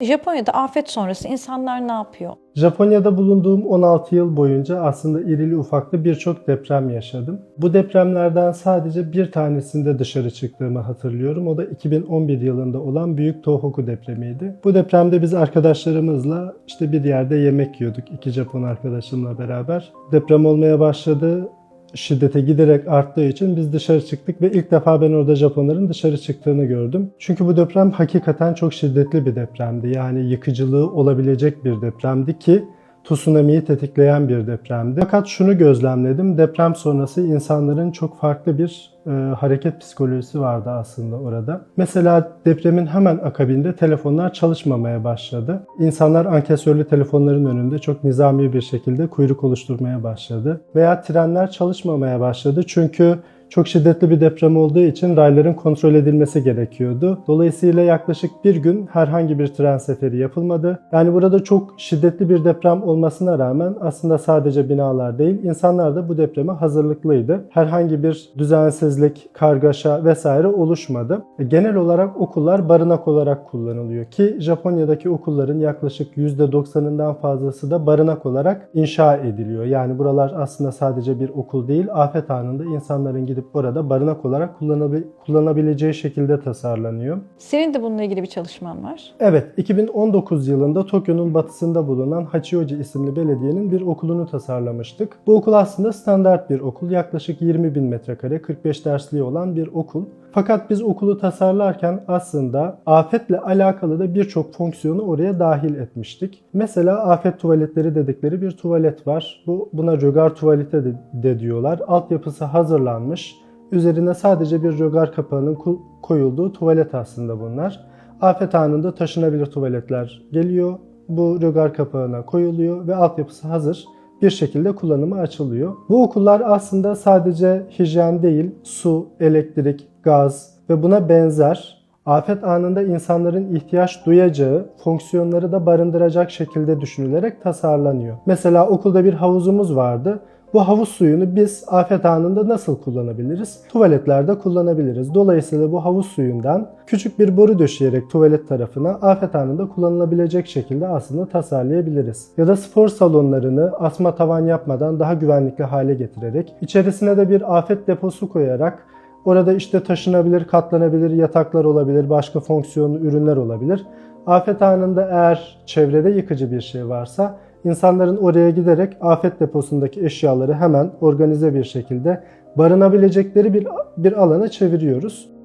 Japonya'da afet sonrası insanlar ne yapıyor? Japonya'da bulunduğum 16 yıl boyunca aslında irili ufaklı birçok deprem yaşadım. Bu depremlerden sadece bir tanesinde dışarı çıktığımı hatırlıyorum. O da 2011 yılında olan Büyük Tohoku depremiydi. Bu depremde biz arkadaşlarımızla işte bir yerde yemek yiyorduk. iki Japon arkadaşımla beraber. Deprem olmaya başladı. Şiddete giderek arttığı için biz dışarı çıktık ve ilk defa ben orada Japonların dışarı çıktığını gördüm. Çünkü bu deprem hakikaten çok şiddetli bir depremdi. Yani yıkıcılığı olabilecek bir depremdi ki tsunami'yi tetikleyen bir depremdi. Fakat şunu gözlemledim. Deprem sonrası insanların çok farklı bir e, hareket psikolojisi vardı aslında orada. Mesela depremin hemen akabinde telefonlar çalışmamaya başladı. İnsanlar ankesörlü telefonların önünde çok nizami bir şekilde kuyruk oluşturmaya başladı. Veya trenler çalışmamaya başladı çünkü çok şiddetli bir deprem olduğu için rayların kontrol edilmesi gerekiyordu. Dolayısıyla yaklaşık bir gün herhangi bir tren seferi yapılmadı. Yani burada çok şiddetli bir deprem olmasına rağmen aslında sadece binalar değil, insanlar da bu depreme hazırlıklıydı. Herhangi bir düzensizlik, kargaşa vesaire oluşmadı. E, Genel olarak okullar barınak olarak kullanılıyor ki Japonya'daki okulların yaklaşık %90'ından fazlası da barınak olarak inşa ediliyor. Yani buralar aslında sadece bir okul değil, afet anında insanların gidip orada barınak olarak kullanabil- kullanabileceği şekilde tasarlanıyor. Senin de bununla ilgili bir çalışman var. Evet, 2019 yılında Tokyo'nun batısında bulunan Hachioji isimli belediyenin bir okulunu tasarlamıştık. Bu okul aslında standart bir okul. Yaklaşık 20 bin metrekare, 45 dersliği olan bir okul. Fakat biz okulu tasarlarken aslında afetle alakalı da birçok fonksiyonu oraya dahil etmiştik. Mesela afet tuvaletleri dedikleri bir tuvalet var. Bu buna rögar tuvalete de, de diyorlar. Altyapısı hazırlanmış. Üzerine sadece bir rögar kapağının koyulduğu tuvalet aslında bunlar. Afet anında taşınabilir tuvaletler geliyor. Bu rögar kapağına koyuluyor ve altyapısı hazır bir şekilde kullanıma açılıyor. Bu okullar aslında sadece hijyen değil, su, elektrik, gaz ve buna benzer afet anında insanların ihtiyaç duyacağı fonksiyonları da barındıracak şekilde düşünülerek tasarlanıyor. Mesela okulda bir havuzumuz vardı. Bu havuz suyunu biz afet anında nasıl kullanabiliriz? Tuvaletlerde kullanabiliriz. Dolayısıyla bu havuz suyundan küçük bir boru döşeyerek tuvalet tarafına afet anında kullanılabilecek şekilde aslında tasarlayabiliriz. Ya da spor salonlarını asma tavan yapmadan daha güvenlikli hale getirerek içerisine de bir afet deposu koyarak Orada işte taşınabilir, katlanabilir yataklar olabilir, başka fonksiyonlu ürünler olabilir. Afet anında eğer çevrede yıkıcı bir şey varsa insanların oraya giderek afet deposundaki eşyaları hemen organize bir şekilde barınabilecekleri bir, bir alana çeviriyoruz.